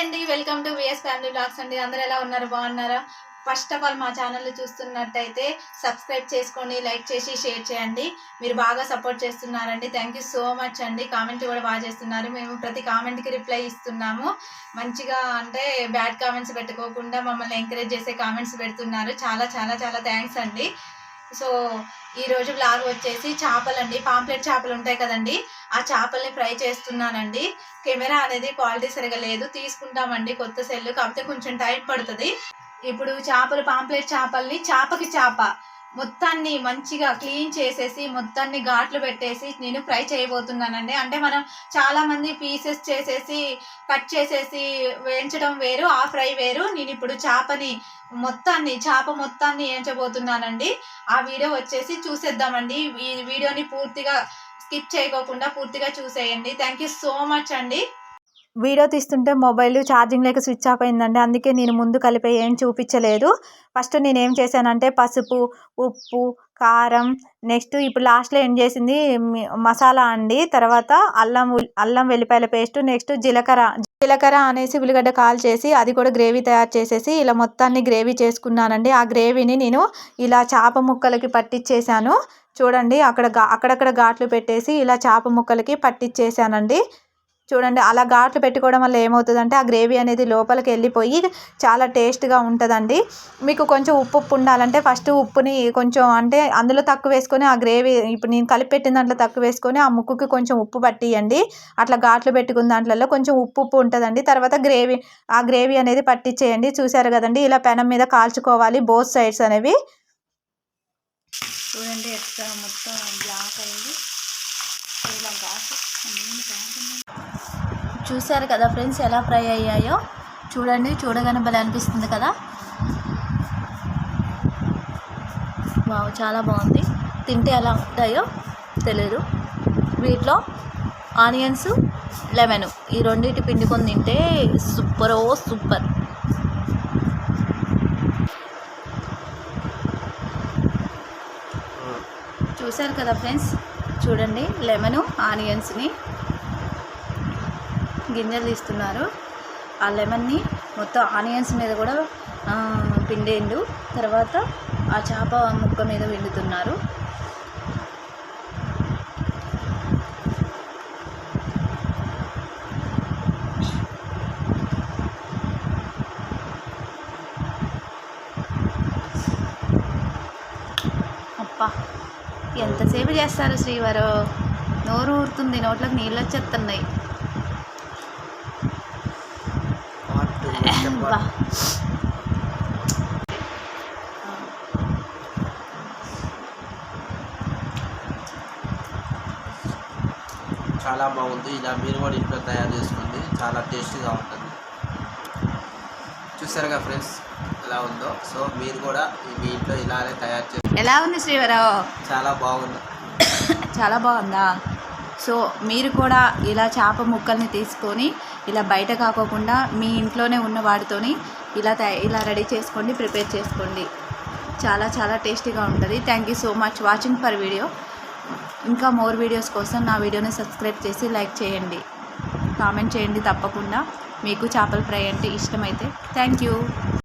అండి welcome to VS family blogs అండి. అందరూ ఎలా ఉన్నారు? బాగున్నారా? ఫస్ట్ ఆఫ్ ఆల్ మా ఛానల్ చూస్తున్నట్టయితే సబ్స్క్రైబ్ చేసుకోండి లైక్ చేసి షేర్ చేయండి. మీరు బాగా సపోర్ట్ చేస్తున్నారండి. థ్యాంక్ యూ సో మచ్ అండి. కామెంట్ కూడా బాగా చేస్తున్నారు. మేము ప్రతి కామెంట్కి రిప్లై ఇస్తున్నాము. మంచిగా అంటే బ్యాడ్ కామెంట్స్ పెట్టుకోకుండా మమ్మల్ని ఎంకరేజ్ చేసే కామెంట్స్ పెడుతున్నారు. చాలా చాలా చాలా థ్యాంక్స్ అండి. సో ఈ రోజు బ్లాగ్ వచ్చేసి చేపలండి. పాంప్లెట్ చేపలు ఉంటాయి కదండి. ఆ చేపల్ని ఫ్రై చేస్తున్నానండి. కెమెరా అనేది క్వాలిటీ సరిగా లేదు. తీసుకుంటామండి కొత్త సెల్ కాకపోతే కొంచెం టైం పడుతుంది. ఇప్పుడు చేపలు పాంప్లెట్ చేపల్ని చేపకి చేప. మొత్తాన్ని మంచిగా క్లీన్ చేసేసి మొత్తాన్ని ఘాట్లు పెట్టేసి నేను ఫ్రై చేయబోతున్నానండి. అంటే మనం చాలామంది పీసెస్ చేసేసి కట్ చేసేసి వేయించడం వేరు ఆ ఫ్రై వేరు. నేను ఇప్పుడు చేపని మొత్తాన్ని చేప మొత్తాన్ని వేయించబోతున్నానండి. ఆ వీడియో వచ్చేసి చూసేద్దామండి. ఈ వీడియోని పూర్తిగా స్కిప్ చేయకోకుండా పూర్తిగా చూసేయండి. థ్యాంక్ యూ సో మచ్ అండి. వీడియో తీస్తుంటే మొబైల్ ఛార్జింగ్ లేక స్విచ్ ఆఫ్ అయిందండి. అందుకే నేను ముందు కలిపి ఏం చూపించలేదు. ఫస్ట్ నేను ఏం చేశానంటే పసుపు ఉప్పు కారం నెక్స్ట్ ఇప్పుడు లాస్ట్లో ఏం చేసింది? మసాలా అండి. తర్వాత అల్లం అల్లం వెల్లిపాయల పేస్ట్ నెక్స్ట్ జీలకర్ర జీలకర్ర అనేసి ఉల్లిగడ్డ కాల్ చేసి అది కూడా గ్రేవీ తయారు చేసేసి ఇలా మొత్తాన్ని గ్రేవీ చేసుకున్నానండి. ఆ గ్రేవీని నేను ఇలా చేప ముక్కలకి పట్టించేసాను చూడండి అక్కడ గా- అక్కడక్కడ ఘాట్లు పెట్టేసి ఇలా చేప ముక్కలకి పట్టించేసానండి చూడండి అలా ఘాట్లు పెట్టుకోవడం వల్ల ఏమవుతుందంటే ఆ గ్రేవీ అనేది లోపలికి వెళ్ళిపోయి చాలా టేస్ట్గా ఉంటుందండి. మీకు కొంచెం ఉప్పు ఉప్పు ఉండాలంటే ఫస్ట్ ఉప్పుని కొంచెం అంటే అందులో తక్కువ వేసుకొని ఆ గ్రేవీ ఇప్పుడు నేను కలిపి పెట్టిన దాంట్లో తక్కువ వేసుకొని ఆ ముక్కుకి కొంచెం ఉప్పు పట్టియండి. అట్లా ఘాట్లు పెట్టుకున్న దాంట్లో కొంచెం ఉప్పు ఉప్పు ఉంటుందండి. తర్వాత గ్రేవీ ఆ గ్రేవీ అనేది పట్టించేయండి చూసారు కదండి ఇలా పెనం మీద కాల్చుకోవాలి బోత్ సైడ్స్ అనేవి. చూడండి ఎక్స్ట్రా మొత్తం బ్లాక్ అయింది. ఇలా ఘాటు చూసారు కదా ఫ్రెండ్స్ ఎలా ఫ్రై అయ్యాయో. చూడండి చూడగానే భలే అనిపిస్తుంది కదా. వావ్ చాలా బాగుంది. తింటే ఎలా ఉంటాయో తెలియదు వీటిలో ఆనియన్స్ లెమన్ ఈ రెండింటి పిండుకొని తింటే సూపర్ ఓ సూపర్. చూశారు కదా ఫ్రెండ్స్? చూడండి లెమను ఆనియన్స్ని. గింజలు తీస్తున్నారు. ఆ లెమన్ని మొత్తం ఆనియన్స్ మీద కూడా పిండేండు తర్వాత ఆ చేప ముక్క మీద పిండుతున్నారు. అప్పా ఎంతసేపు చేస్తారు శ్రీవారు? నోరు ఊరుతుంది నోట్లోకి నీళ్ళు వచ్చేస్తున్నాయి. బా చాలా బాగుంది. ఇలా మీరు కూడా ఇంట్లో తయారు చేసుకోండి. చాలా టేస్టీగా ఉంటుంది. చూసారుగా ఫ్రెండ్స్ ఎలా ఉందో. సో మీరు కూడా మీ ఇంట్లో ఇలానే తయారు చేసి ఎలా ఉంది శ్రీవరావు? చాలా బాగుంది. చాలా బాగుందా? సో మీరు కూడా ఇలా చేప ముక్కల్ని తీసుకొని ఇలా బయట కాకోకుండా మీ ఇంట్లోనే ఉన్న వాటితోని ఇలా ఇలా రెడీ చేసుకోండి ప్రిపేర్ చేసుకోండి. చాలా చాలా టేస్టీగా ఉంటుంది. Thank you so much watching for video ఇంకా మోర్ వీడియోస్ కోసం నా వీడియోని సబ్స్క్రైబ్ చేసి లైక్ చేయండి. కామెంట్ చేయండి తప్పకుండా. మీకు చేపల ఫ్రై అంటే ఇష్టమైతే. Thank you